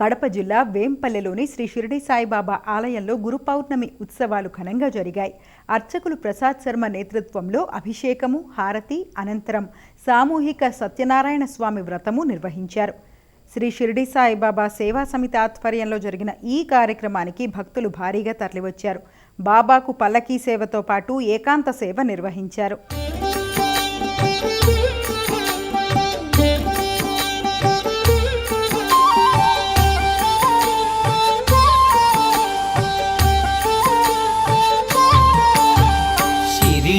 కడప జిల్లా వేంపల్లెలోని శ్రీ షిరిడి సాయిబాబా ఆలయంలో గురు పౌర్ణమి ఉత్సవాలు ఘనంగా జరిగాయి. అర్చకులు ప్రసాద్ శర్మ నేతృత్వంలో అభిషేకము హారతి అనంతరం సామూహిక సత్యనారాయణ స్వామి వ్రతము నిర్వహించారు. శ్రీ షిరిడి సాయిబాబా సేవా సమితి ఆధ్వర్యంలో జరిగిన ఈ కార్యక్రమానికి భక్తులు భారీగా తరలివచ్చారు. బాబాకు పల్లకీ సేవతో పాటు ఏకాంత సేవ నిర్వహించారు.